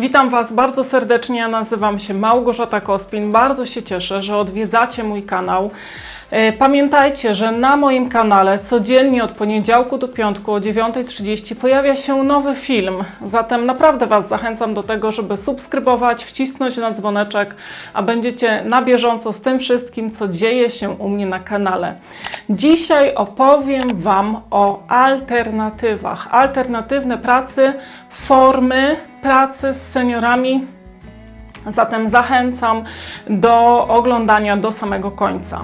Witam Was bardzo serdecznie. Ja nazywam się Małgorzata Kospin. Bardzo się cieszę, że odwiedzacie mój kanał. E, Pamiętajcie, że na moim kanale codziennie od poniedziałku do piątku o 9.30 pojawia się nowy film. Zatem naprawdę Was zachęcam do tego, żeby subskrybować, wcisnąć na dzwoneczek, a będziecie na bieżąco z tym wszystkim, co dzieje się u mnie na kanale. Dzisiaj opowiem Wam o alternatywach. Alternatywne pracy, formy pracy z seniorami. Zatem zachęcam do oglądania do samego końca.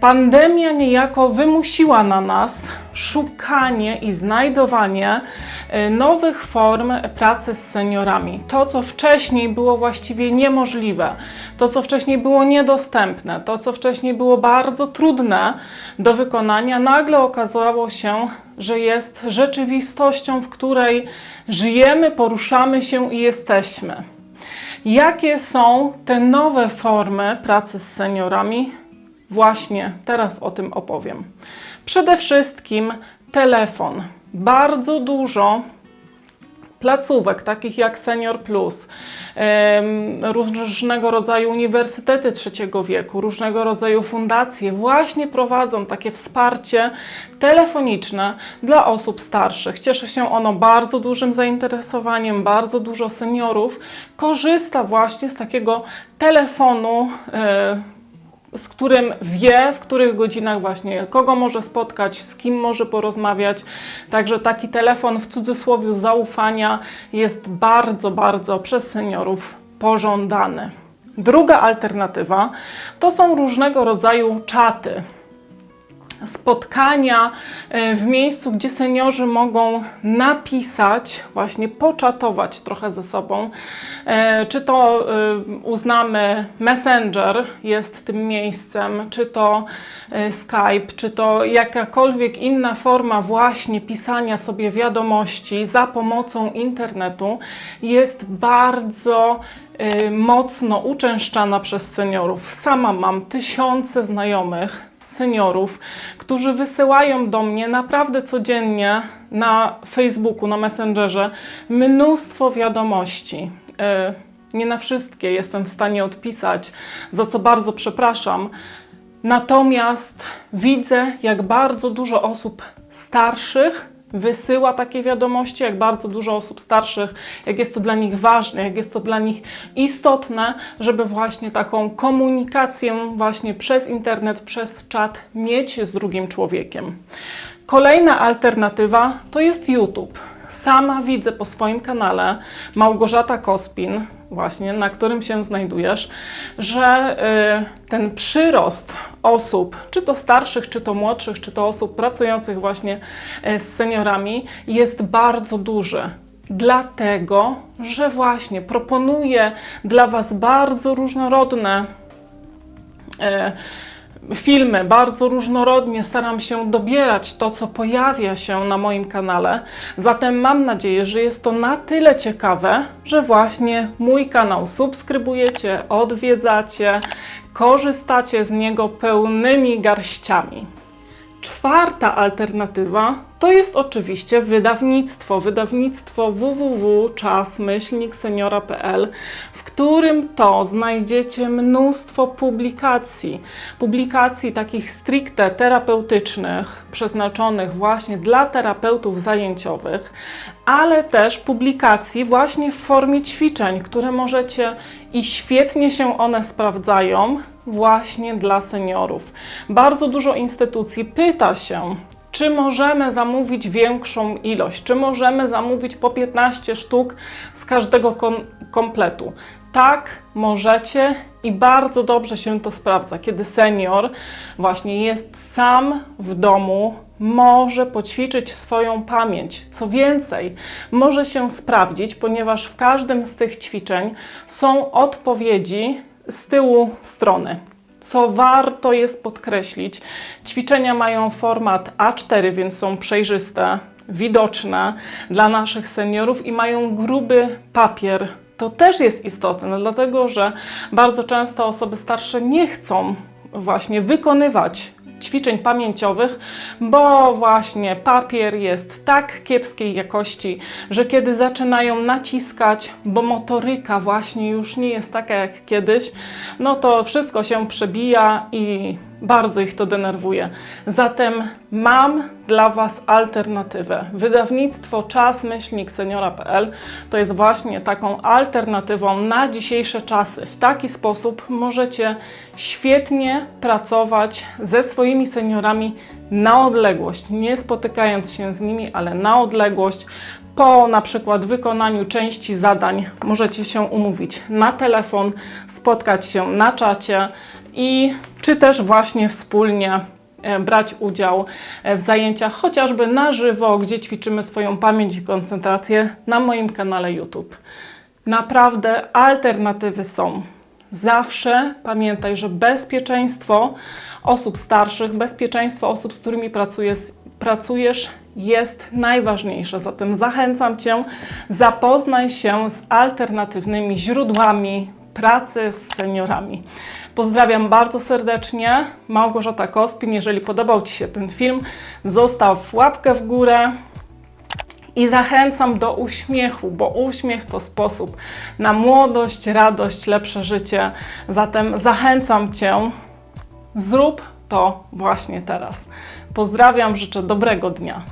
Pandemia niejako wymusiła na nas szukanie i znajdowanie e, nowych form pracy z seniorami. To, co wcześniej było właściwie niemożliwe, to, co wcześniej było niedostępne, to, co wcześniej było bardzo trudne do wykonania, nagle okazało się, że jest rzeczywistością, w której żyjemy, poruszamy się i jesteśmy. Jakie są te nowe formy pracy z seniorami? Właśnie teraz o tym opowiem. Przede wszystkim telefon. Bardzo dużo placówek, takich jak Senior Plus, różnego rodzaju uniwersytety trzeciego wieku, różnego rodzaju fundacje właśnie prowadzą takie wsparcie telefoniczne dla osób starszych. Cieszy się ono bardzo dużym zainteresowaniem, bardzo dużo seniorów korzysta właśnie z takiego telefonu. Z którym wie, w których godzinach właśnie kogo może spotkać, z kim może porozmawiać. Także taki telefon w cudzysłowie zaufania jest bardzo, bardzo przez seniorów pożądany. Druga alternatywa to są różnego rodzaju czaty spotkania e, w miejscu, gdzie seniorzy mogą napisać, właśnie poczatować trochę ze sobą. E, Czy to e, uznamy Messenger jest tym miejscem, czy to Skype, czy to jakakolwiek inna forma właśnie pisania sobie wiadomości za pomocą internetu jest bardzo mocno uczęszczana przez seniorów. Sama mam tysiące znajomych, seniorów, którzy wysyłają do mnie naprawdę codziennie na Facebooku, na Messengerze mnóstwo wiadomości. E, Nie na wszystkie jestem w stanie odpisać, za co bardzo przepraszam. Natomiast widzę, jak bardzo dużo osób starszych wysyła takie wiadomości, jak bardzo dużo osób starszych, jak jest to dla nich ważne, jak jest to dla nich istotne, żeby właśnie taką komunikację właśnie przez internet, przez czat mieć z drugim człowiekiem. Kolejna alternatywa to jest YouTube. Sama widzę po swoim kanale Małgorzata Kospin, właśnie na którym się znajdujesz, że y, ten przyrost osób, czy to starszych, czy to młodszych, czy to osób pracujących właśnie y, z seniorami jest bardzo duży. Dlatego, że właśnie proponuję dla Was bardzo różnorodne e, filmy, bardzo różnorodnie staram się dobierać to, co pojawia się na moim kanale. Zatem mam nadzieję, że jest to na tyle ciekawe, że właśnie mój kanał subskrybujecie, odwiedzacie, korzystacie z niego pełnymi garściami. Czwarta alternatywa to jest oczywiście wydawnictwo. Wydawnictwo www.czas-seniora.pl, w którym to znajdziecie mnóstwo publikacji. Publikacji takich stricte terapeutycznych, przeznaczonych właśnie dla terapeutów zajęciowych, ale też publikacji właśnie w formie ćwiczeń, które możecie i świetnie się one sprawdzają właśnie dla seniorów. Bardzo dużo instytucji pyta się, czy możemy zamówić większą ilość, czy możemy zamówić po 15 sztuk z każdego kom- kompletu. Tak, możecie i bardzo dobrze się to sprawdza, kiedy senior właśnie jest sam w domu, może poćwiczyć swoją pamięć. Co więcej, może się sprawdzić, ponieważ w każdym z tych ćwiczeń są odpowiedzi z tyłu strony. Co warto jest podkreślić, ćwiczenia mają format A4, więc są przejrzyste, widoczne dla naszych seniorów i mają gruby papier. To też jest istotne, dlatego że bardzo często osoby starsze nie chcą właśnie wykonywać ćwiczeń pamięciowych, bo właśnie papier jest tak kiepskiej jakości, że kiedy zaczynają naciskać, bo motoryka właśnie już nie jest taka jak kiedyś, no to wszystko się przebija i bardzo ich to denerwuje. Zatem mam dla Was alternatywę. Wydawnictwo Czas Myślnik Seniora.pl to jest właśnie taką alternatywą na dzisiejsze czasy. W taki sposób możecie świetnie pracować ze swoimi seniorami na odległość, nie spotykając się z nimi, ale na odległość. Po na przykład wykonaniu części zadań możecie się umówić na telefon, spotkać się na czacie i czy też właśnie wspólnie e, brać udział e, w zajęciach chociażby na żywo, gdzie ćwiczymy swoją pamięć i koncentrację na moim kanale YouTube. Naprawdę alternatywy są. Zawsze pamiętaj, że bezpieczeństwo osób starszych, bezpieczeństwo osób, z którymi pracujesz, pracujesz jest najważniejsze. Zatem zachęcam Cię, zapoznaj się z alternatywnymi źródłami pracy z seniorami. Pozdrawiam bardzo serdecznie. Małgorzata Kospin. Jeżeli podobał Ci się ten film, zostaw łapkę w górę. I zachęcam do uśmiechu, bo uśmiech to sposób na młodość, radość, lepsze życie. Zatem zachęcam Cię, zrób to właśnie teraz. Pozdrawiam, życzę dobrego dnia.